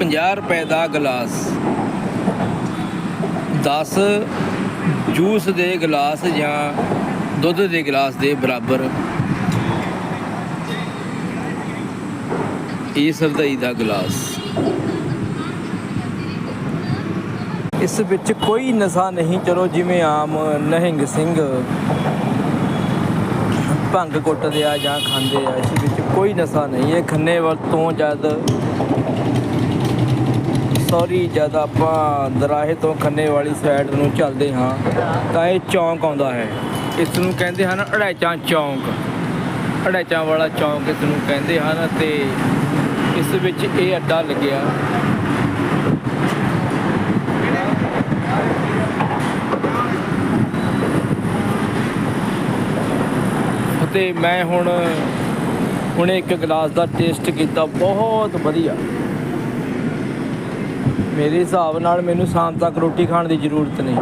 50 ਰੁਪਏ ਦਾ glass. 10 juice ਦੇ ਗਲਾਸ ਜਾਂ ਦੁੱਧ ਦੇ ਗਲਾਸ ਦੇ ਬਰਾਬਰ। ਇਹ ਸਰਦਾਈ ਦਾ ਗਲਾਸ। ਇਸ ਵਿੱਚ ਕੋਈ ਨਸ਼ਾ ਨਹੀਂ, ਚਲੋ ਜਿਵੇਂ ਆਮ ਨਹਿੰਗ ਸਿੰਘ ਭੰਗ ਕੁੱਟਦੇ ਆ ਜਾਂ ਖਾਂਦੇ ਆ, ਇਸ ਵਿੱਚ ਕੋਈ ਨਸ਼ਾ ਨਹੀਂ। ਇਹ ਖੰਨੇ ਵੱਲ ਤੋਂ ਜਦ ਸੌਰੀ, ਜਦ ਆਪਾਂ ਦਰਾਹੇ ਤੋਂ ਖੰਨੇ ਵਾਲੀ ਸਾਈਡ ਨੂੰ ਚੱਲਦੇ ਹਾਂ, ਤਾਂ ਇਹ ਚੌਂਕ ਆਉਂਦਾ ਹੈ। ਇਸ ਨੂੰ ਕਹਿੰਦੇ ਹਨ ਅੜੈਚਾਂ ਚੌਂਕ। ਅੜੈਚਾਂ ਵਾਲਾ ਚੌਂਕ ਇਸ ਨੂੰ ਕਹਿੰਦੇ ਹਨ ਤੇ ਇਸ ਵਿੱਚ ਇਹ ਅੱਡਾ ਲੱਗਿਆ। ਅਤੇ ਮੈਂ ਹੁਣ, ਹੁਣੇ ਇੱਕ ਗਲਾਸ ਦਾ ਟੇਸਟ ਕੀਤਾ। ਬਹੁਤ ਵਧੀਆ। ਮੇਰੇ ਹਿਸਾਬ ਨਾਲ ਮੈਨੂੰ ਸ਼ਾਮ ਤੱਕ ਰੋਟੀ ਖਾਣ ਦੀ ਜ਼ਰੂਰਤ ਨਹੀਂ।